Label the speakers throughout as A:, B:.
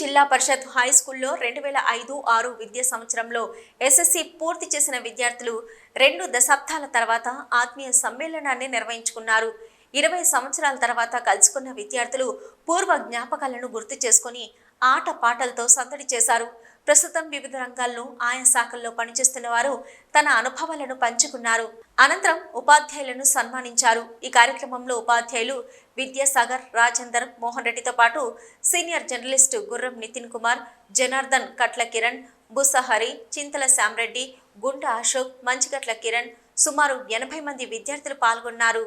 A: జిల్లా పరిషత్ హై స్కూల్లో రెండు వేల ఐదు ఆరు విద్యా సంవత్సరంలో ఎస్ఎస్సి పూర్తి చేసిన విద్యార్థులు రెండు దశాబ్దాల తర్వాత ఆత్మీయ సమ్మేళనాన్ని నిర్వహించుకున్నారు. ఇరవై సంవత్సరాల తర్వాత కలుసుకున్న విద్యార్థులు పూర్వ జ్ఞాపకాలను గుర్తు చేసుకుని ఆట పాటలతో సందడి చేశారు. ప్రస్తుతం వివిధ రంగాల్లో ఆయా శాఖల్లో పనిచేస్తున్న వారు తన అనుభవాలను పంచుకున్నారు. అనంతరం ఉపాధ్యాయులను సన్మానించారు. ఈ కార్యక్రమంలో ఉపాధ్యాయులు విద్యాసాగర్ రాజేందర్ మోహన్ రెడ్డితో పాటు సీనియర్ జర్నలిస్టు గుర్రం నితిన్ కుమార్ జనార్దన్ కట్ల కిరణ్ బుసహరి చింతల శ్యామరెడ్డి గుంట అశోక్ మంచిగట్ల కిరణ్ సుమారు ఎనభై మంది విద్యార్థులు పాల్గొన్నారు.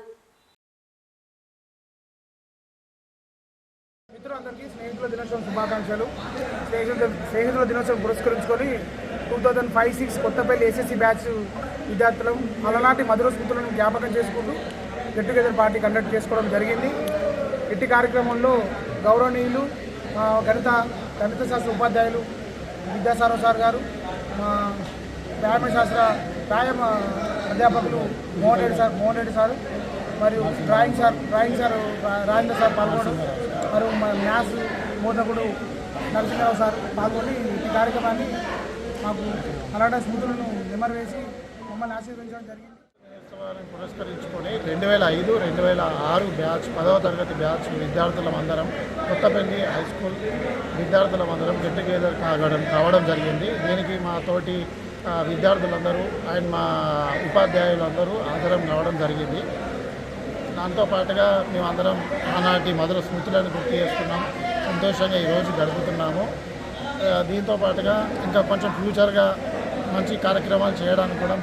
B: మిత్రులందరికీ స్నేహితుల దినోత్సవం శుభాకాంక్షలు. స్నేహితుల స్నేహితుల దినోత్సవం పురస్కరించుకొని two thousand five six Kothapalli SSC batch విద్యార్థులం అలనాటి మధుర స్మృతులను జ్ఞాపకం చేసుకుంటూ గెట్ టుగెదర్ పార్టీ కండక్ట్ చేసుకోవడం జరిగింది. ఇట్టి కార్యక్రమంలో గౌరవనీయులు మా గణిత గణిత శాస్త్ర ఉపాధ్యాయులు విద్యాసారావు సార్ గారు మా వ్యాయామ శాస్త్ర వ్యాయామ అధ్యాపకులు మోహన్ రెడ్డి సార్ మోహన్ రెడ్డి సార్ మరియు drawing sir drawing sir Rajendra sir పాల్గొనడం మరియు మా మ్యాథ్స్ బోధకుడు నరసింహరావు సార్ పాల్గొని ఈ కార్యక్రమాన్ని మాకు అలాంటి స్మృతులను నెమరవేసి మమ్మల్ని ఆశీర్వదించడం జరిగింది.
C: పురస్కరించుకొని రెండు వేల ఐదు రెండు వేల ఆరు బ్యాచ్ పదవ తరగతి బ్యాచ్ విద్యార్థులం అందరం కొత్తపల్లి హై స్కూల్ విద్యార్థులం అందరం గెట్ టుగెదర్ కావడం కావడం జరిగింది. దీనికి మా తోటి విద్యార్థులందరూ అండ్ మా ఉపాధ్యాయులందరూ ఆధారం కావడం జరిగింది. దాంతో పాటుగా మేమందరం ఆనాటి మధుర స్మృతులను గుర్తు చేసుకున్నాం. సంతోషంగా ఈరోజు గడుపుతున్నాము. దీంతో పాటుగా ఇంకా కొంచెం ఫ్యూచర్గా మంచి కార్యక్రమాలు చేయడానికి కూడా